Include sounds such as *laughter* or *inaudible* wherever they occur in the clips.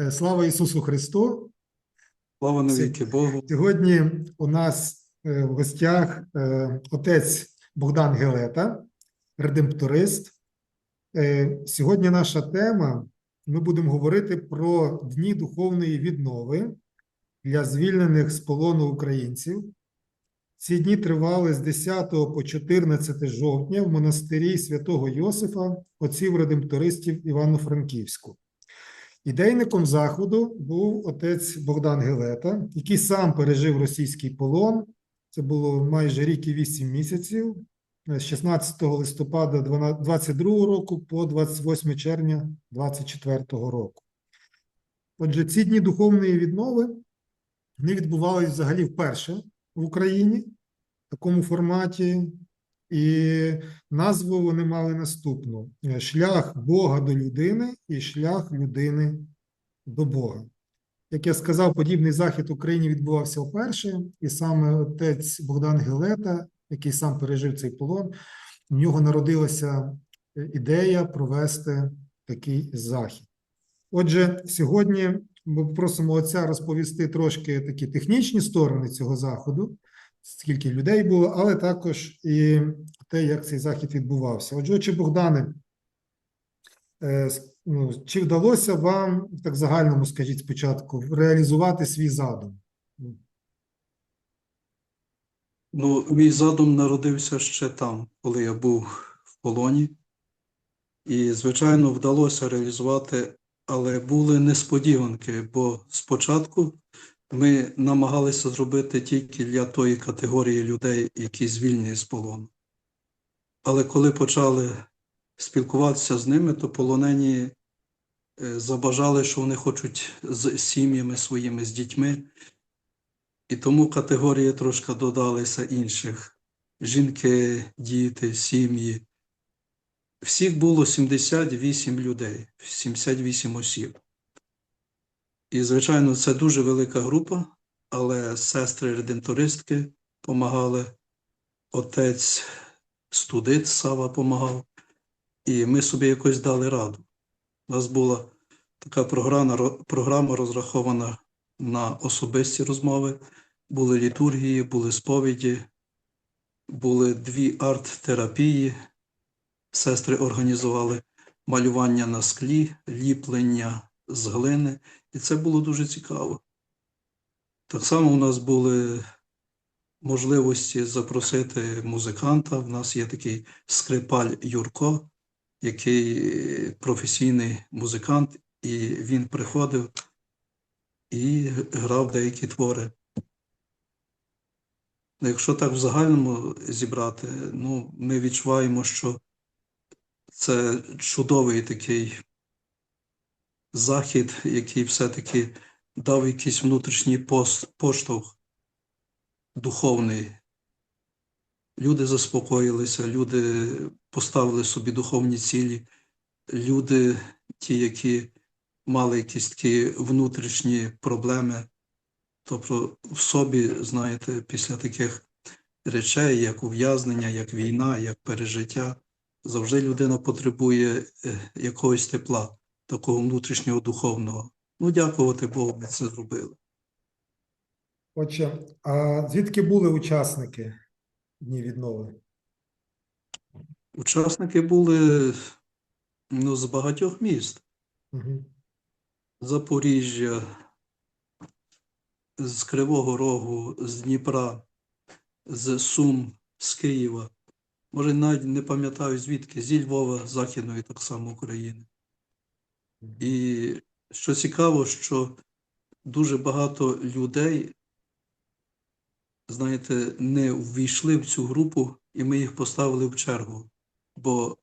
Е, Слава Ісусу Христу! Слава навіки Богу. Сьогодні у нас е, в гостях е, отець Богдан Гелета, редемпторист. Сьогодні наша тема. Ми будемо говорити про дні духовної віднови для звільнених з полону українців. Ці дні тривали з 10 по 14 жовтня в монастирі святого Йосифа, отців редемптористів Івано-Франківську. Ідейником заходу був отець Богдан Гелета, який сам пережив російський полон. Це було майже рік і вісім місяців, з 16 листопада 22 року по 28 червня 24 року. Отже, ці дні духовної віднови вони відбувалися взагалі вперше в Україні в такому форматі, і назву вони мали наступну: шлях Бога до людини і шлях людини до Бога. Як я сказав, подібний захід в Україні відбувався вперше, і саме отець Богдан Гелета, який сам пережив цей полон, в нього народилася ідея провести такий захід. Отже, сьогодні ми просимо отця розповісти трошки такі технічні сторони цього заходу, скільки людей було, але також і те, як цей захід відбувався. Отже, отче Богдане, е, ну, чи вдалося вам, так загальному скажіть спочатку, реалізувати свій задум? Ну, мій задум народився ще там, коли я був в полоні. І, звичайно, вдалося реалізувати, але були несподіванки, бо спочатку ми намагалися зробити тільки для тої категорії людей, які звільнені з полону. Але коли почали спілкуватися з ними, то полонені е, забажали, що вони хочуть з сім'ями своїми, з дітьми. І тому категорії трошки додалися інших: жінки, діти, сім'ї. Всіх було 78 людей, 78 осіб. І, звичайно, це дуже велика група, але сестри-редентористки допомагали, отець студит Сава допомагав, і ми собі якось дали раду. У нас була така програма, програма розрахована на особисті розмови, були літургії, були сповіді, були дві арт-терапії. Сестри організували малювання на склі, ліплення з глини, і це було дуже цікаво. Так само у нас були можливості запросити музиканта. У нас є такий скрипаль Юрко, який професійний музикант, і він приходив і грав деякі твори. Якщо так в загальному зібрати, ну, ми відчуваємо, що це чудовий такий захід, який все-таки дав якийсь внутрішній пост, поштовх духовний. Люди заспокоїлися, люди поставили собі духовні цілі, люди, ті, які мали якісь такі внутрішні проблеми, тобто в собі, знаєте, після таких речей, як ув'язнення, як війна, як пережиття, завжди людина потребує е, якогось тепла, такого внутрішнього духовного. Ну, дякувати Богу, ми це зробили. Отже, а звідки були учасники Дні віднови? Учасники були ну, з багатьох міст. Угу. Запоріжжя, з Кривого Рогу, з Дніпра, з Сум, з Києва. Може, навіть не пам'ятаю звідки, зі Львова, Західної так само України. І що цікаво, що дуже багато людей, знаєте, не ввійшли в цю групу, і ми їх поставили в чергу, бо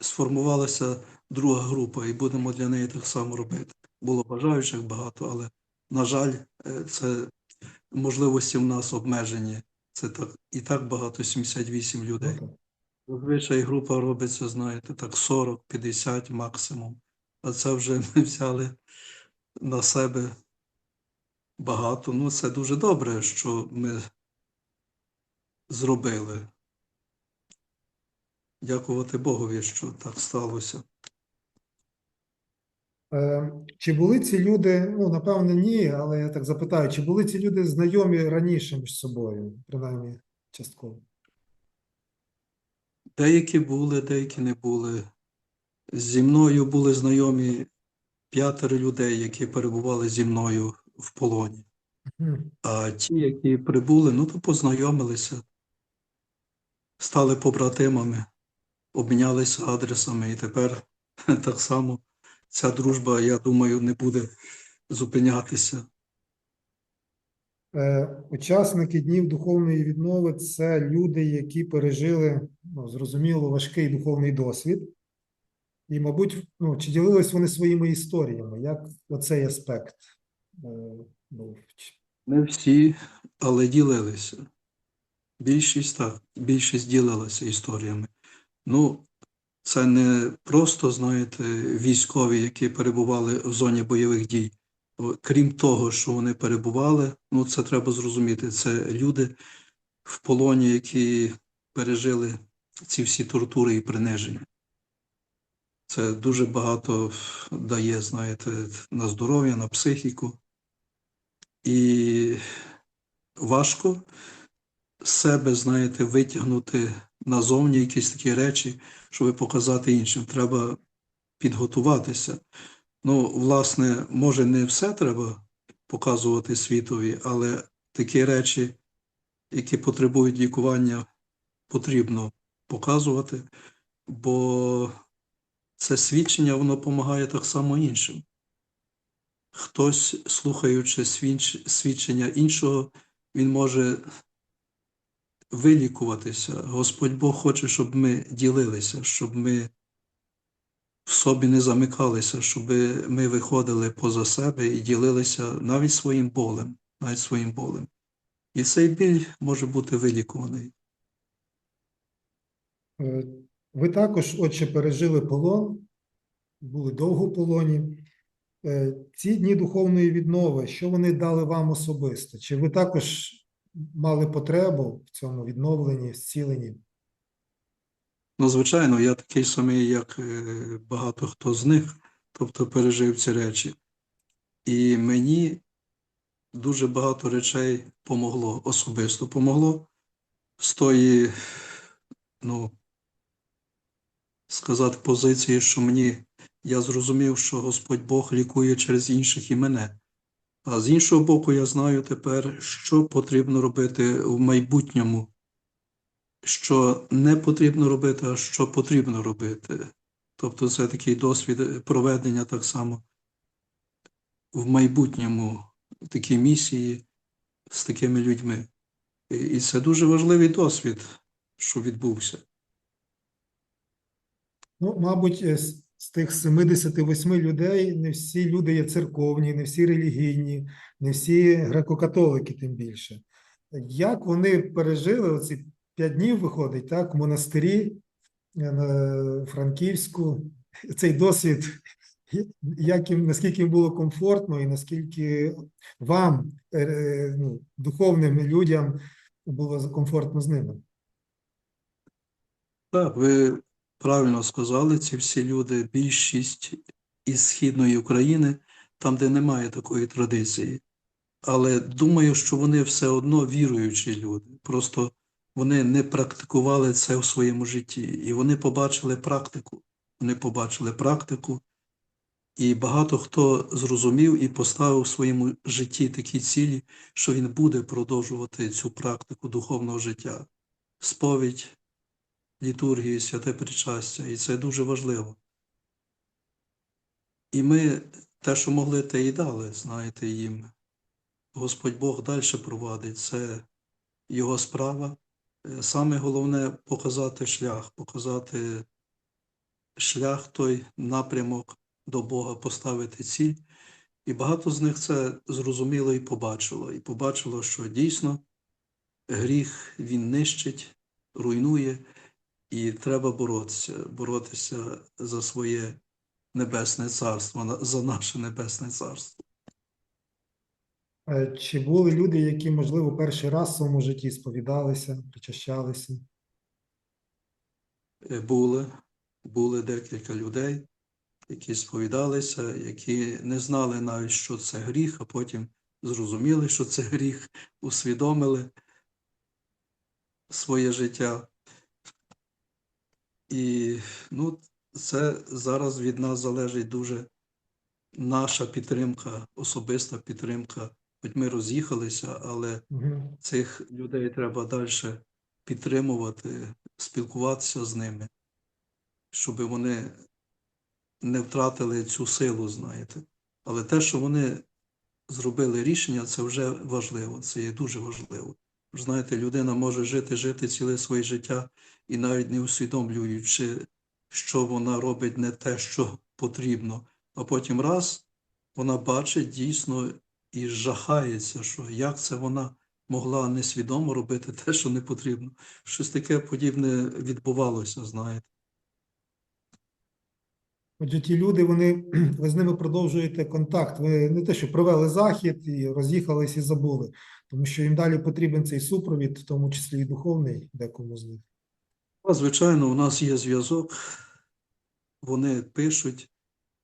сформувалася друга група, і будемо для неї так само робити. Було бажаючих багато, але, на жаль, е, це можливості в нас обмежені. Це так і так багато 78 людей. Зазвичай група робиться, знаєте, так 40-50 максимум. А це вже ми взяли на себе багато. Ну, це дуже добре, що ми зробили. Дякувати Богові, що так сталося. Е, Чи були ці люди, ну, напевно, ні, але я так запитаю, чи були ці люди знайомі раніше між собою, принаймні частково? Деякі були, деякі не були. Зі мною були знайомі п'ятеро людей, які перебували зі мною в полоні. А ті, які прибули, ну то познайомилися, стали побратимами, обмінялися адресами, і тепер *laughs* так само ця дружба, я думаю, не буде зупинятися. Е, Учасники днів духовної віднови це люди, які пережили, ну, зрозуміло, важкий духовний досвід. І, мабуть, ну, чи ділились вони своїми історіями? Як оцей аспект е, був? Не всі, але ділилися. Більшість так, більшість ділилася історіями. Ну, це не просто, знаєте, військові, які перебували в зоні бойових дій. Крім того, що вони перебували, ну це треба зрозуміти. Це люди в полоні, які пережили ці всі тортури і приниження. Це дуже багато дає, знаєте, на здоров'я, на психіку. І важко себе, знаєте, витягнути назовні якісь такі речі, щоб показати іншим. Треба підготуватися. Ну, власне, може, не все треба показувати світові, але такі речі, які потребують лікування, потрібно показувати, бо це свідчення, воно допомагає так само іншим. Хтось, слухаючи свідчення іншого, він може вилікуватися. Господь Бог хоче, щоб ми ділилися, щоб ми в собі не замикалися, щоб ми виходили поза себе і ділилися навіть своїм болем, навіть своїм болем. І цей біль може бути вилікуваний. Е, Ви також, отче, пережили полон, були довго в полоні. Е, Ці дні духовної віднови, що вони дали вам особисто? Чи ви також мали потребу в цьому відновленні, зціленні? Ну, звичайно, я такий самий, як е, багато хто з них, тобто пережив ці речі. І мені дуже багато речей помогло, особисто помогло з тої, ну, сказати, позиції, що мені я зрозумів, що Господь Бог лікує через інших і мене. А з іншого боку, я знаю тепер, що потрібно робити в майбутньому, що не потрібно робити, а що потрібно робити. Тобто це такий досвід проведення так само в майбутньому такі місії з такими людьми. І це дуже важливий досвід, що відбувся. Ну, мабуть, е, з тих 78 людей не всі люди є церковні, не всі релігійні, не всі греко-католики, тим більше. Як вони пережили оці п'ять днів, виходить, так, в монастирі е, на Франківську, цей досвід, як їм, наскільки було комфортно і наскільки вам, е, ну, духовним людям, було комфортно з ними? Так, ви правильно сказали, ці всі люди, більшість із Східної України, там, де немає такої традиції. Але думаю, що вони все одно віруючі люди. Просто вони не практикували це в своєму житті. І вони побачили практику. Вони побачили практику, і багато хто зрозумів і поставив у своєму житті такі цілі, що він буде продовжувати цю практику духовного життя. Сповідь, літургію, святе причастя, і це дуже важливо. І ми те, що могли, те і дали, знаєте, їм. Господь Бог далі провадить, це Його справа. Саме головне показати шлях, показати шлях той напрямок до Бога, поставити ціль. І багато з них це зрозуміло і побачило. І побачило, що дійсно гріх він нищить, руйнує, і треба боротися, боротися за своє небесне царство, за наше небесне царство. Е, Чи були люди, які, можливо, перший раз в своєму житті сповідалися, причащалися? Е, Були, були декілька людей, які сповідалися, які не знали навіть, що це гріх, а потім зрозуміли, що це гріх, усвідомили своє життя. І ну, це зараз від нас залежить дуже наша підтримка, особиста підтримка. Хоч ми роз'їхалися, але Мгм. цих людей треба далі підтримувати, спілкуватися з ними, щоб вони не втратили цю силу, знаєте. Але те, що вони зробили рішення, це вже важливо, це є дуже важливо. Знаєте, людина може жити, жити ціле своє життя і навіть не усвідомлюючи, що вона робить не те, що потрібно. А потім раз вона бачить дійсно і жахається, що як це вона могла несвідомо робити те, що не потрібно. Щось таке подібне відбувалося, знаєте. Отже, ті люди, вони, *clears throat* ви з ними продовжуєте контакт. Ви не те, що провели захід і роз'їхались і забули, тому що їм далі потрібен цей супровід, в тому числі і духовний, декому з них. Звичайно, у нас є зв'язок, вони пишуть,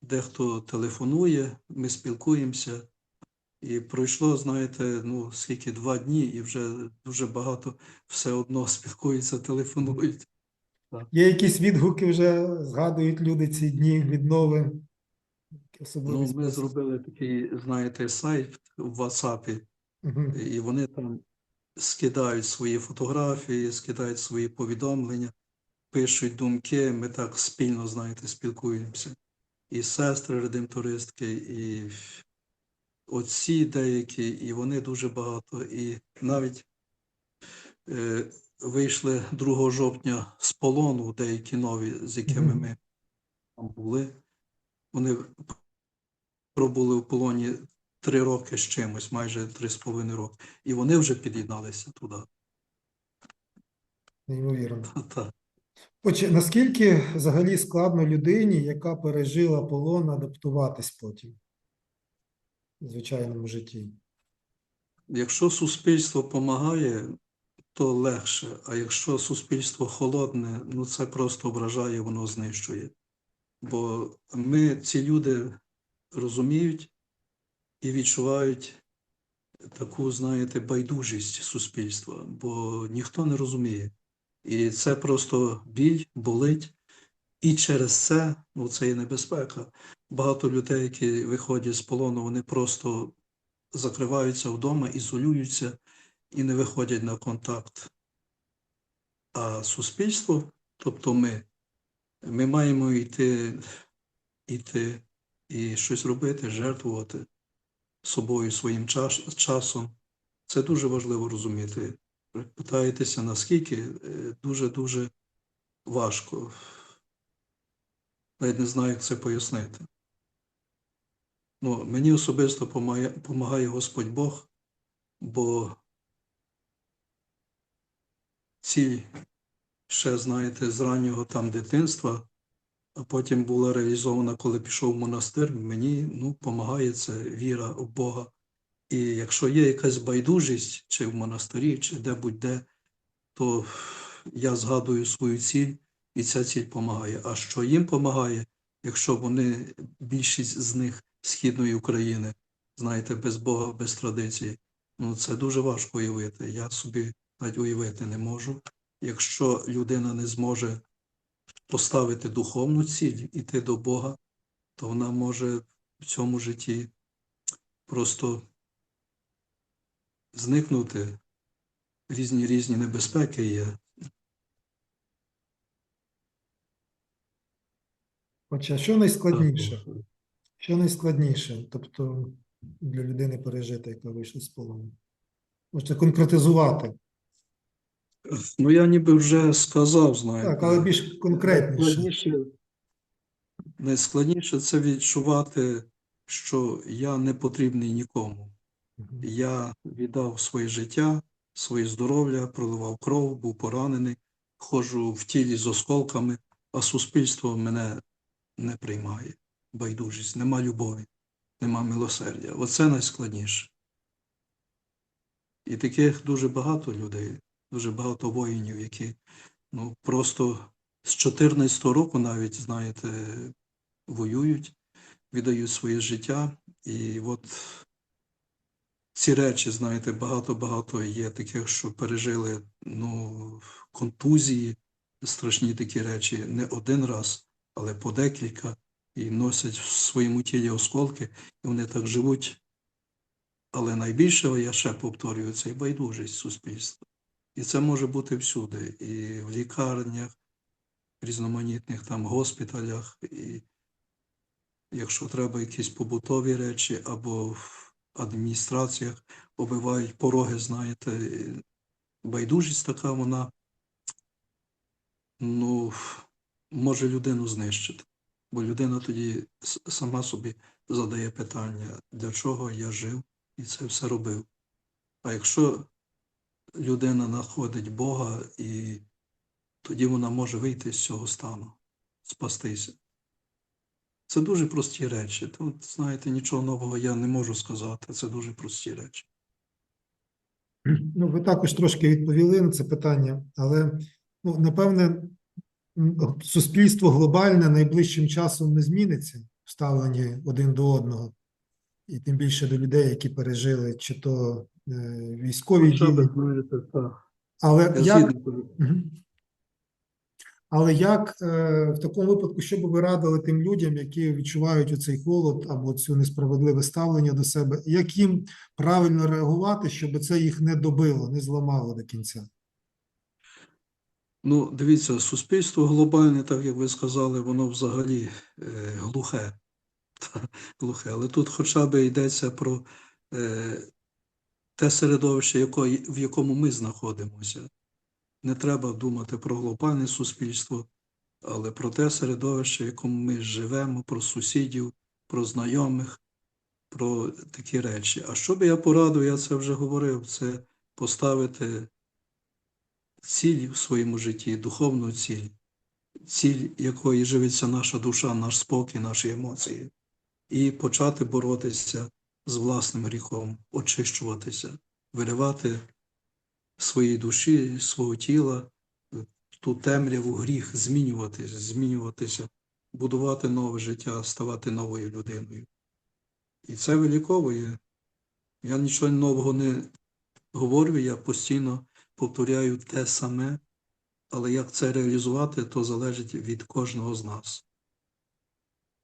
дехто телефонує, ми спілкуємося. І пройшло, знаєте, ну скільки два дні, і вже дуже багато все одно спілкуються, телефонують. Є якісь відгуки вже згадують люди ці дні віднови. Ну, ми зробили такий, знаєте, сайт в WhatsApp, і вони там скидають свої фотографії, скидають свої повідомлення, пишуть думки. Ми так спільно, знаєте, спілкуємося. І сестри редемтористки, і отці деякі, і вони дуже багато. І навіть е, вийшли 2 жовтня з полону деякі нові, з якими ми там були. Вони пробули в полоні три роки з чимось, майже три з половиною роки. І вони вже під'єдналися туди. Неймовірно. Та-та. Отже, наскільки взагалі складно людині, яка пережила полон, адаптуватись потім звичайному житті? Якщо суспільство допомагає, то легше. А якщо суспільство холодне, ну це просто вражає, воно знищує. Бо ми, ці люди, розуміють і відчувають таку, знаєте, байдужість суспільства, бо ніхто не розуміє. І це просто біль, болить. І через це, ну це є небезпека. Багато людей, які виходять з полону, вони просто закриваються вдома, ізолюються і не виходять на контакт. А суспільство, тобто ми, ми маємо йти, йти і щось робити, жертвувати собою, своїм час, часом. Це дуже важливо розуміти. Питаєтеся, наскільки Е, дуже-дуже важко. Навіть не знаю, як це пояснити. Ну, мені особисто помагає, помагає Господь Бог, бо ціль ще, знаєте, з раннього там дитинства, а потім була реалізована, коли пішов в монастир, мені ну, помагає це віра в Бога. І якщо є якась байдужість, чи в монастирі, чи де-будь-де, то я згадую свою ціль, і ця ціль допомагає. А що їм допомагає, якщо вони, більшість з них східної України, знаєте, без Бога, без традиції, ну це дуже важко уявити. Я собі навіть уявити не можу. Якщо людина не зможе поставити духовну ціль, іти до Бога, то вона може в цьому житті просто зникнути. Різні різні небезпеки є. Отже, а що найскладніше? Що найскладніше, тобто для людини пережити, яка вийшла з полону? Можете конкретизувати. Ну, я ніби вже сказав, знаєте. Так, але більш конкретніше. Найскладніше, найскладніше це відчувати, що я не потрібний нікому. Мгм. Я віддав своє життя, своє здоров'я, проливав кров, був поранений, ходжу в тілі з осколками, а суспільство мене не приймає. Байдужість, нема любові, нема милосердя. Оце найскладніше. І таких дуже багато людей, дуже багато воїнів, які ну, просто з 14 року навіть, знаєте, воюють, віддають своє життя. І от ці речі, знаєте, багато-багато є таких, що пережили ну, контузії, страшні такі речі не один раз, але по декілька, і носять в своєму тілі осколки, і вони так живуть. Але найбільше, я ще повторюю, це байдужість суспільства. І це може бути всюди, і в лікарнях, в різноманітних там госпіталях, і якщо треба якісь побутові речі або в адміністраціях оббивають пороги, знаєте, байдужість така, вона ну, може людину знищити. Бо людина тоді сама собі задає питання, для чого я жив і це все робив. А якщо людина знаходить Бога, і тоді вона може вийти з цього стану, спастися. Це дуже прості речі. Тут, знаєте, нічого нового я не можу сказати. Це дуже прості речі. Ну, ви також трошки відповіли на це питання, але ну, напевне, суспільство глобальне найближчим часом не зміниться в ставленні один до одного, і тим більше до людей, які пережили чи то е, військові дії. Але як, Але як в такому випадку, що би ви радили тим людям, які відчувають оцей холод або цю несправедливе ставлення до себе, як їм правильно реагувати, щоб це їх не добило, не зламало до кінця? Ну, дивіться, суспільство глобальне, так як ви сказали, воно взагалі е, глухе. *laughs* Глухе. Але тут хоча б йдеться про е, те середовище, якої, в якому ми знаходимося. Не треба думати про глобальне суспільство, але про те середовище, в якому ми живемо, про сусідів, про знайомих, про такі речі. А що би я порадив, я це вже говорив, це поставити ціль в своєму житті, духовну ціль, ціль якої живиться наша душа, наш спокій, наші емоції, і почати боротися з власним гріхом, очищуватися, виривати своїй душі, свого тіла, ту темряву гріх, змінюватися, змінюватися, будувати нове життя, ставати новою людиною. І це виліковує. Я нічого нового не говорю, я постійно повторяю те саме, але як це реалізувати, то залежить від кожного з нас.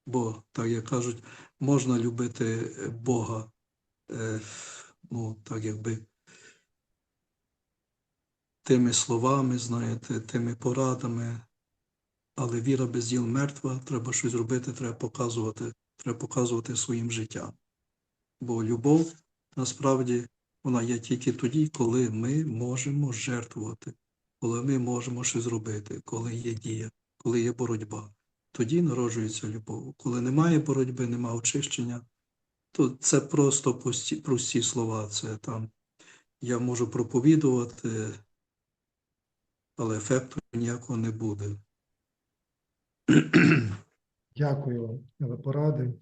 Бо, так як кажуть, можна любити Бога, е, ну, так якби тими словами, знаєте, тими порадами, але віра без діл мертва, треба щось робити, треба показувати, треба показувати своїм життям. Бо любов насправді вона є тільки тоді, коли ми можемо жертвувати, коли ми можемо щось зробити, коли є дія, коли є боротьба. Тоді народжується любов. Коли немає боротьби, немає очищення, то це просто прості, прості слова. Це там я можу проповідувати, але ефекту ніякого не буде. Дякую за поради,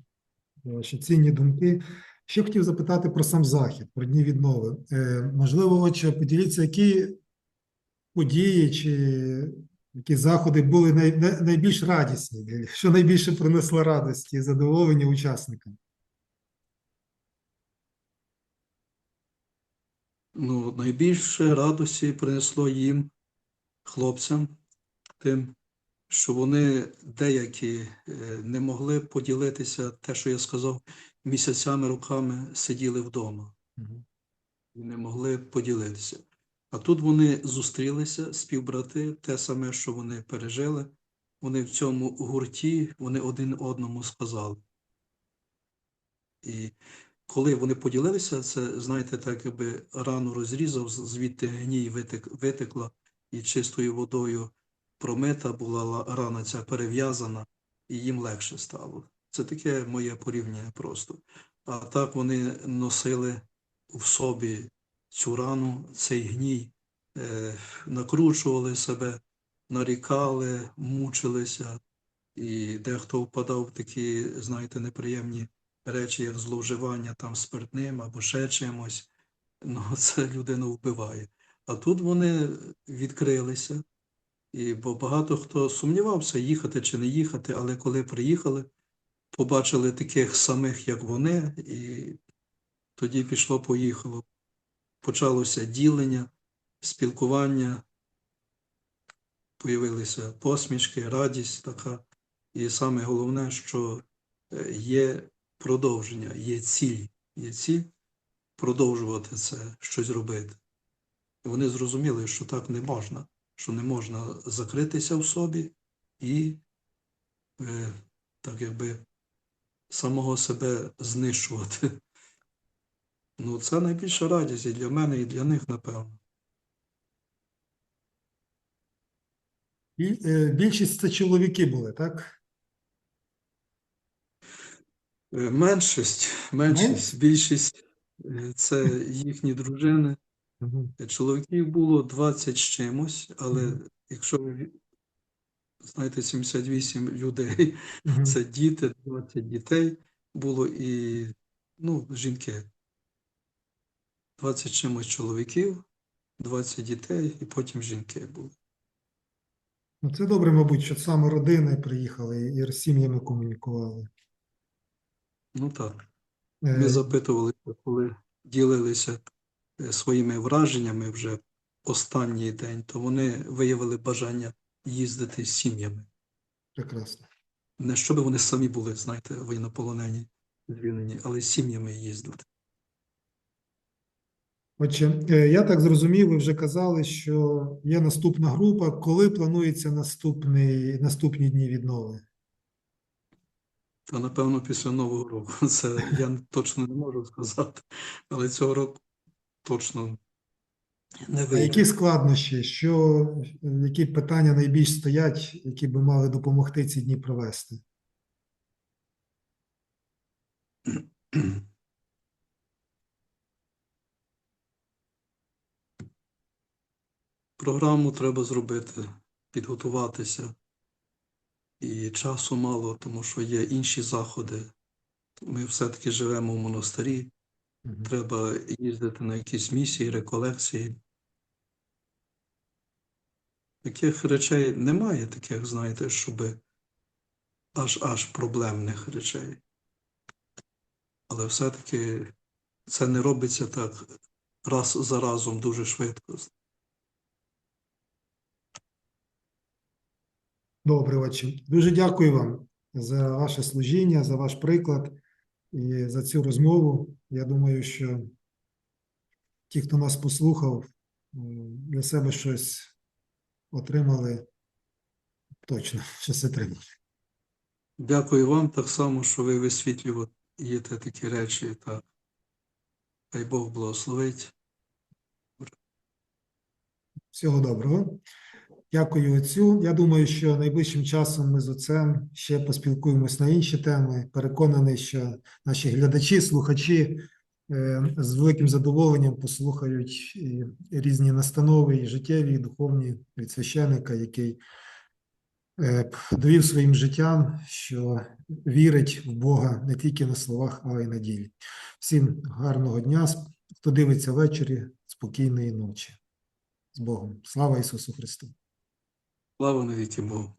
за ваші цінні думки. Ще хотів запитати про сам захід, про дні віднови. Е, можливо, отче, поділіться, які події чи які заходи були най, най- найбільш радісні, що найбільше принесло радості і задоволення учасникам? Ну, найбільше радості принесло їм, хлопцям, тим, що вони деякі е, не могли поділитися те, що я сказав, місяцями, роками сиділи вдома і не могли поділитися. А тут вони зустрілися, співбрати, те саме, що вони пережили. Вони в цьому гурті, вони один одному сказали. І коли вони поділилися, це, знаєте, так якби рану розрізав, звідти гній витек, витекла, і чистою водою промита була рана ця перев'язана, і їм легше стало. Це таке моє порівняння просто. А так вони носили в собі цю рану, цей гній, е, накручували себе, нарікали, мучилися, і дехто впадав в такі, знаєте, неприємні речі, як зловживання там спиртним або ще чимось, ну *laughs* це людину вбиває. А тут вони відкрилися, і бо багато хто сумнівався, їхати чи не їхати, але коли приїхали, побачили таких самих, як вони, і тоді пішло-поїхало. Почалося ділення, спілкування, появилися посмішки, радість така. І саме головне, що е, є продовження, є ціль, є ціль продовжувати це, щось робити. І вони зрозуміли, що так не можна, що не можна закритися в собі і е, так якби самого себе знищувати. Ну, це найбільша радість і для мене, і для них, напевно. І е, більшість це чоловіки були, так? Е, Меншість, меншість, більшість е, це *laughs* їхні дружини. Чоловіків було 20 з чимось, але якщо ви знаєте, 78 людей, *laughs* Мгм. це діти, 20 дітей було і ну, жінки. 20 чимось чоловіків, 20 дітей, і потім жінки були. Ну, це добре, мабуть, що саме родини приїхали і з сім'ями комунікували. Ну так. Е, Ми запитували, коли ділилися е, своїми враженнями вже останній день, то вони виявили бажання їздити з сім'ями. Прекрасно. Не щоб вони самі були, знаєте, воєнополонені, звільнені, але з сім'ями їздити. Отже, е, я так зрозумів, ви вже казали, що є наступна група. Коли планується наступний, наступні дні віднови? Та напевно після Нового року. *laughs* Це я точно не можу сказати, але цього року точно не А які складнощі, що, які питання найбільш стоять, які би мали допомогти ці дні провести? Програму треба зробити, підготуватися. І часу мало, тому що є інші заходи. Ми все-таки живемо в монастирі, треба їздити на якісь місії, реколекції. Таких речей немає, таких, знаєте, щоб аж аж проблемних речей. Але все-таки це не робиться так раз за разом дуже швидко. Добре, отче. Дуже дякую вам за ваше служіння, за ваш приклад і за цю розмову. Я думаю, що ті, хто нас послухав, для себе щось отримали. Точно, щось отримали. Дякую вам так само, що ви висвітлюєте такі речі. Так. Хай Бог благословить. Всього доброго. Дякую отцю. Я думаю, що найближчим часом ми з отцем ще поспілкуємось на інші теми. Переконаний, що наші глядачі, слухачі з великим задоволенням послухають і різні настанови, і життєві, і духовні від священика, який е, довів своїм життям, що вірить в Бога не тільки на словах, але й на ділі. Всім гарного дня. Хто дивиться ввечері, спокійної ночі. З Богом. Слава Ісусу Христу! Слава навіки Богу.